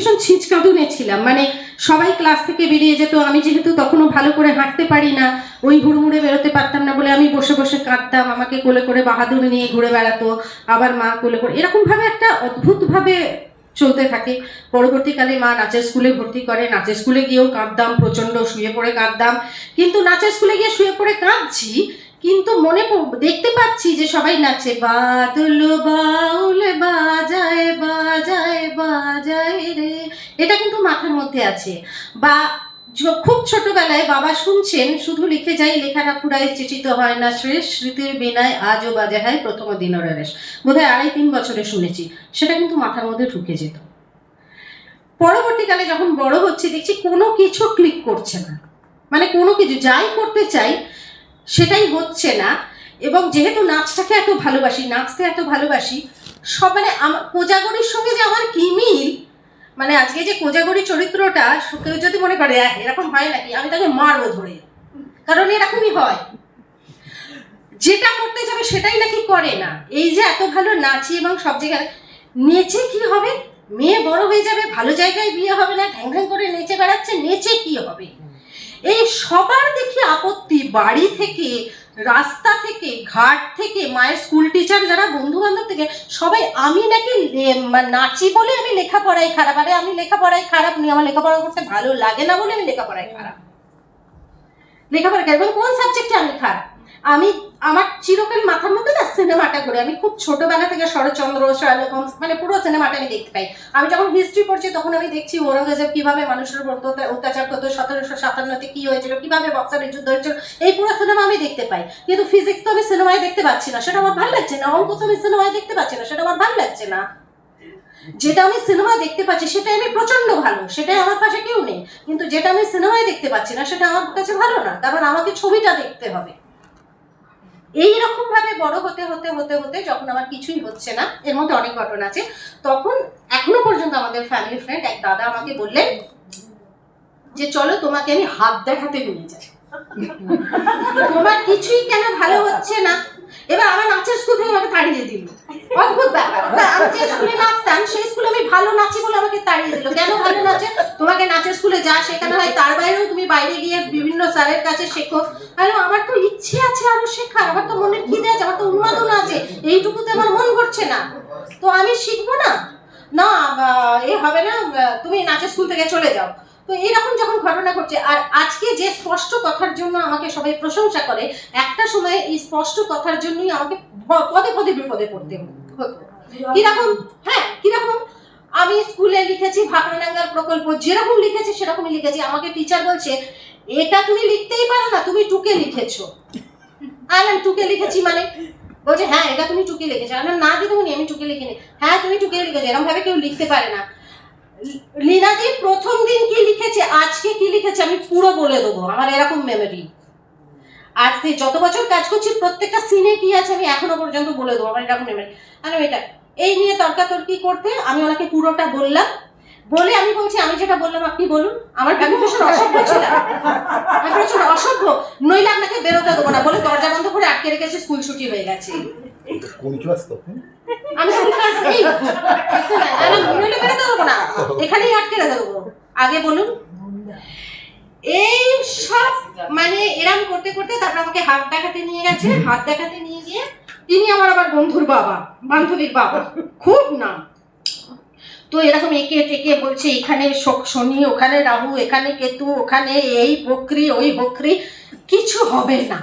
ভীষণ ছিচকাঁদুনে ছিলাম। মানে সবাই ক্লাস থেকে বেরিয়ে যেত, আমি যেহেতু তখনও ভালো করে হাঁটতে পারি না, ওই হুড়মুড়ে বেরোতে পারতাম না বলে আমি বসে বসে কাঁদতাম, আমাকে কোলে করে বাহাদুর নিয়ে ঘুরে বেড়াতো, আবার মা কোলে করে, এরকমভাবে একটা অদ্ভুতভাবে চলতে থাকে। পরবর্তীকালে মা নাচের স্কুলে ভর্তি করে, নাচের স্কুলে গিয়েও কাঁদতাম, প্রচণ্ড শুয়ে পড়ে কাঁদতাম। কিন্তু নাচের স্কুলে গিয়ে শুয়ে পড়ে কাঁদছি, কিন্তু মনে দেখতে পাচ্ছি যে সবাই নাচে, বাদল বাউল বাজায় এটা কিন্তু মাথার মধ্যে আছে। বা খুব ছোটবেলায় বাবা শুনছেন, শুধু লিখে যাই, লেখাটা পুরাই চিঠিত হয় না শ্রেষ স্মৃতির বিনায় আজও বাজে হয়, প্রথম দিনের রেশ। বোধহয় আড়াই তিন বছরে শুনেছি, সেটা কিন্তু মাথার মধ্যে ঢুকে যেত। পরবর্তীকালে যখন বড় হচ্ছে, দেখছি কোনো কিছু ক্লিক করছে না। মানে কোনো কিছু যাই করতে চাই, সেটাই হচ্ছে না। এবং যেহেতু নাচটাকে এত ভালোবাসি, নাচতে এত ভালোবাসি, সব মানে আমার কোজাগরির সঙ্গে যে আমার কি মিল মানে আজকে যে কোজাগরি চরিত্রটা কেউ যদি মনে করে "আহ, এরকম হয় নাকি? আমি তাকে মারবো ধরে। কারণ এরকমই হয়। যেটা করতে যাবে সেটাই নাকি করে না। এই যে এত ভালো নাচি এবং সব জায়গায় নেচে কি হবে? মেয়ে বড় হয়ে যাবে ভালো জায়গায় বিয়ে হবে না ঢ্যাং ঢ্যাং করে নেচে বেড়াচ্ছে নেচে কি হবে? এই সবার দেখি আপত্তি বাড়ি থেকে রাস্তা থেকে, ঘাট থেকে, মায়ের স্কুল টিচার যারা বন্ধু বান্ধব থেকে, সবাই আমি নাকি নাচি বলে আমি লেখাপড়ায় খারাপ। আরে আমি লেখাপড়ায় খারাপ নি আমার লেখাপড়া করতে ভালো লাগে না বলে আমি লেখাপড়ায় খারাপ। লেখাপড়া খারাপ কোন সাবজেক্টে আমি খারাপ? আমি আমার চিরকাল মাথার মধ্যে না সিনেমাটা করে আমি খুব ছোটবেলা থেকে শরৎচন্দ্র, শার্লক হোমস মানে পুরো সিনেমাটা আমি দেখতে পাই। আমি যখন হিস্ট্রি পড়ছি, তখন আমি দেখছি ঔরঙ্গজেব কীভাবে মানুষের উপর অত্যাচার- করতো, সতেরোশো সাতান্নতে কী হয়েছিল, কীভাবে বক্সারের যুদ্ধ হয়েছিল, এই পুরো সিনেমা আমি দেখতে পাই। কিন্তু ফিজিক্স তো আমি সিনেমায় দেখতে পাচ্ছি না, সেটা আমার ভালো লাগছে না, অঙ্ক তো আমি সিনেমায় দেখতে পাচ্ছি না, সেটা আমার ভালো লাগছে না। যেটা আমি সিনেমা দেখতে পাচ্ছি, সেটাই আমি প্রচণ্ড ভালো, সেটাই আমার পাশে কেউ নেই। কিন্তু যেটা আমি সিনেমায় দেখতে পাচ্ছি না, সেটা আমার কাছে ভালো না, কারণ আমাকে ছবিটা দেখতে হবে। এই রকম ভাবে বড় হতে হতে হতে হতে যখন আমার কিছুই হচ্ছে না, এর মধ্যে অনেক ঘটনা আছে, তখন এখনও পর্যন্ত আমাদের ফ্যামিলি ফ্রেন্ড এক দাদা আমাকে বললেন যে, চলো তোমাকে আমি হাত দেখাতে নিয়ে যাই। তোমার কিছুই কেন ভালো হচ্ছে না? এবার আমার নাচের স্কুল থেকে আমাকে তাড়িয়ে দিল। অদ্ভুত ব্যাপার। আমি যে স্কুলে নাচতাম সেই স্কুলে আমি ভালো নাচি বলে আমাকে তাড়িয়ে দিল। কেন ভালো নাচে? তোমাকে নাচের স্কুলে যা সেখানে হয় তার বাইরেও তুমি বাইরে গিয়ে বিভিন্ন স্যারের কাছে শেখো। আরে আমার তো ইচ্ছে আছে আরও শেখার। আমার তো মনের খিদে আছে আমার তো উন্মাদনা আছে। এইটুকুতে আমার মন করছে না। তো আমি শিখব না? না এ হবে না তুমি নাচের স্কুল থেকে চলে যাও। তো এরকম যখন ঘটনা ঘটছে, আর আজকে যে স্পষ্ট কথার জন্য আমাকে সবাই প্রশংসা করে, একটা সময় এই স্পষ্ট কথার জন্যই আমাকে পদে পদে বিপদে পড়তে হতো। কীরকম? হ্যাঁ কীরকম? আমি স্কুলে লিখেছি, ভাকরানাঙ্গার প্রকল্প যেরকম লিখেছি, সেরকমই লিখেছি। আমাকে টিচার বলছে, এটা তুমি লিখতেই পারো না, তুমি টুকে লিখেছো। আলাম টুকে লিখেছি মানে? বলছে হ্যাঁ এটা তুমি টুকে লিখেছো। বললাম, না দিদিমণি আমি টুকে লিখিনি। হ্যাঁ তুমি টুকে লিখেছো এরকম ভাবে কেউ লিখতে পারে না। লীনাদি প্রথম দিন কি লিখেছে আজকে কি লিখেছে আমি পুরো বলে দেবো আমার এরকম মেমোরি আজ থেকে যত বছর কাজ করছি প্রত্যেকটা সিনে কি আছে আমি এখনও পর্যন্ত বলে দেবো আমার এরকম মেমোরি আমি এটা এই নিয়ে তর্কাতর্কি করতে আমি ওনাকে পুরোটা বললাম বলে আমি বলছি আমি যেটা বললাম আপনি বলুন। আমার আমি ভীষণ অসভ্য ছিলাম আমি প্রচুর অসভ্য। নইলে আপনাকে বেরোতে দেবো না। বলে দরজা বন্ধ করে আটকে রেখেছে স্কুল ছুটি হয়ে গেছে। কোন ক্লাস তখন? আমি স্কুল ক্লাস নইলে বেরোতে দেবো না। এখানেই আটকে রেখে দেবো। আগে বলুন। এই সব মানে এরম করতে করতে তারপর আমাকে হাত দেখাতে নিয়ে গেছে। হাত দেখাতে নিয়ে গিয়ে তিনি আমার আবার বন্ধুর বাবা বান্ধবীর বাবা। খুব নাম। তো এরকম একে টেকে বলছে, এখানে শোক শনি, ওখানে রাহু, এখানে কেতু, ওখানে এই বকরি, ওই বকরি। কিছু হবে না।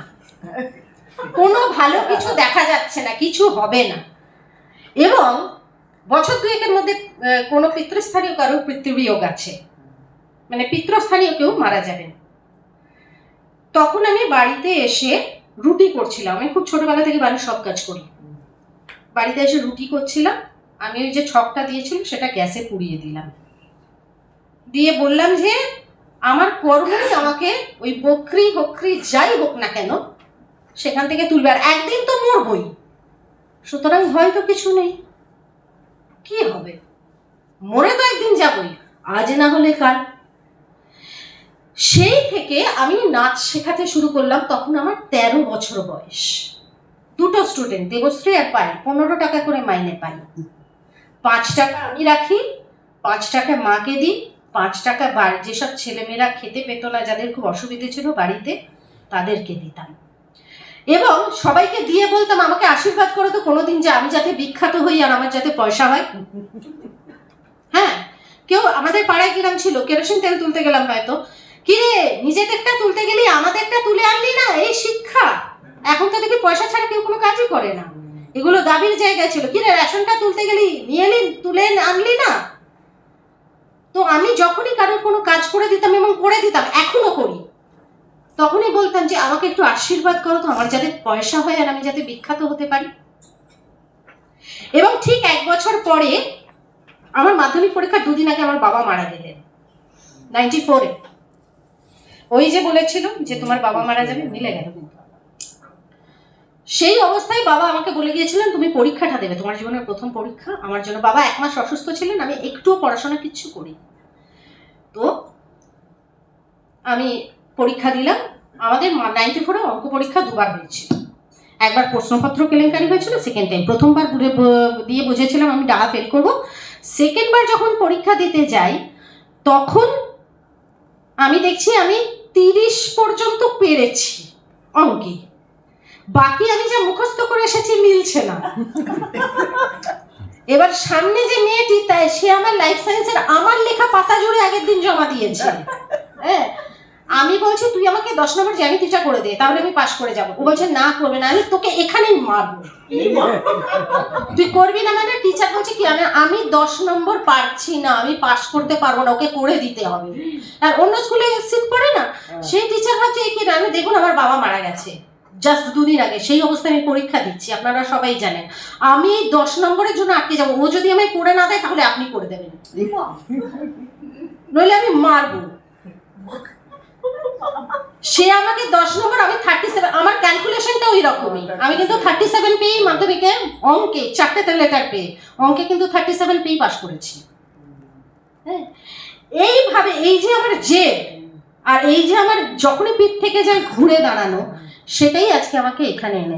কোনো ভালো কিছু দেখা যাচ্ছে না, কিছু হবে না। এবং বছর দুয়েকের মধ্যে কোনো পিতৃস্থানীয় কারও পিতৃবিয়োগ আছে। মানে পিতৃস্থানীয় কেউ মারা যাবেন। তখন আমি বাড়িতে এসে রুটি করছিলাম। আমি খুব ছোটবেলা থেকে বাড়ির সব কাজ করি। বাড়িতে এসে রুটি করছিলাম। আমি ওই যে ছকটা দিয়েছিল সেটা গ্যাসে পুড়িয়ে দিলাম। দিয়ে বললাম যে, আমার কর্মই আমাকে ওই বকরি বকরি যাই হোক না কেন, সেখান থেকে তুলবে আর একদিন তো মরবই। সুতরাং ভয় তো কিছু নেই। কি হবে? মরে তো একদিন যাবই, আজ না হলে কাল। সেই থেকে আমি নাচ শেখাতে শুরু করলাম তখন আমার তেরো বছর বয়স। দুটো স্টুডেন্ট দেবশ্রী আর পাই পনেরো টাকা করে মাইনে পাই। পাঁচ টাকা আমি রাখি, পাঁচ টাকা মাকে দিই, পাঁচ টাকা বাড়ি যেসব ছেলেমেয়েরা খেতে পেত না, যাদের খুব অসুবিধে ছিল বাড়িতে, তাদেরকে দিতাম। এবং সবাইকে দিয়ে বলতাম, আমাকে আশীর্বাদ করো তো কোনোদিন যে আমি যাতে বিখ্যাত হই আর আমার যাতে পয়সা হয়। হ্যাঁ কেউ আমাদের পাড়ায় কিরাম ছিল? কেরোসিন তেল তুলতে গেলাম হয়তো। কিরে নিজেদেরটা তুলতে গেলি, আমাদেরটা তুলে আনলি না? এই শিক্ষা! এখন তো দেখি পয়সা ছাড়া কেউ কোনো কাজই করে না। এগুলো দাবির জায়গায় ছিল। কিরে রেশনটা তুলতে গেলি? নিয়ে এলি? তুলে আনলি না? তো আমি যখনই কারোর কোনো কাজ করে দিতাম এবং করে দিতাম, এখনও করি। তখনই বলতাম যে, আমাকে একটু আশীর্বাদ করো তো, আমার যাতে পয়সা হয় আর আমি যাতে বিখ্যাত হতে পারি। এবং ঠিক এক বছর পরে আমার মাধ্যমিক পরীক্ষার দুদিন আগে আমার বাবা মারা গেলেন, নাইনটি ফোরে। ওই যে বলেছিল যে, তোমার বাবা মারা যাবে, মিলে গেল। সেই অবস্থায় বাবা আমাকে বলে গিয়েছিলেন, তুমি পরীক্ষাটা দেবে। তোমার জীবনের প্রথম পরীক্ষা। আমার জন্য বাবা এক মাস অসুস্থ ছিলেন, আমি একটুও পড়াশোনা কিচ্ছু করি তো আমি পরীক্ষা দিলাম। আমাদের নাইনটি ফোরে অঙ্ক পরীক্ষা দুবার হয়েছিল। একবার প্রশ্নপত্র কেলেঙ্কারি হয়েছিল সেকেন্ড টাইম প্রথমবার ব- দিয়ে বুঝেছিলাম আমি ডাহা ফেল করব। সেকেন্ডবার যখন পরীক্ষা দিতে যাই, তখন আমি দেখছি আমি তিরিশ পর্যন্ত পেরেছি অঙ্কে। বাকি আমি যা মুখস্থ করে এসেছি মিলছে না। এবার সামনে যে মেয়েটি তাই সে আমার লাইফ সায়েন্সের আমার লেখা পাতা জুড়ে আগের দিন জমা দিয়েছে। হ্যাঁ? আমি বলছি তুই আমাকে দশ নম্বর জ্যামিতিটা করে দে তাহলে আমি পাশ করে যাব। ও বলছে না করবে না। আমি তোকে এখানেই মারবো। তুই করবি না মানে? টিচার বলছে কি আমি আমি দশ নম্বর পারছি না আমি পাশ করতে পারব না ওকে করে দিতে হবে। আর অন্য স্কুলে সিট পড়ে না? সেই টিচার ভাবছে কি না আমি দেখুন আমার বাবা মারা গেছে। জাস্ট দুদিন আগে, সেই অবস্থায় আমি পরীক্ষা দিচ্ছি, আপনারা সবাই জানেন। আমি দশ নম্বরের জন্য আটকে যাব, ও যদি আমায় করে না দেয়, তাহলে আপনি করে দেবেন। নইলে আমি মারবো। সে আমাকে দশ নম্বর, আমি থার্টি সেভেন আমার ক্যালকুলেশনটা ওই রকমই আমি কিন্তু থার্টি সেভেন পেয়েই মাধ্যমিকে অঙ্কে, চারটে লেটার পেয়ে, অঙ্কে কিন্তু থার্টি সেভেন পেয়েই পাশ করেছি। হ্যাঁ? এইভাবে, এই যে আমার জেদ, আর এই যে আমার যখনই পিঠ থেকে যায় ঘুরে দাঁড়ানো সেটাই আজকে আমাকে এখানে এনে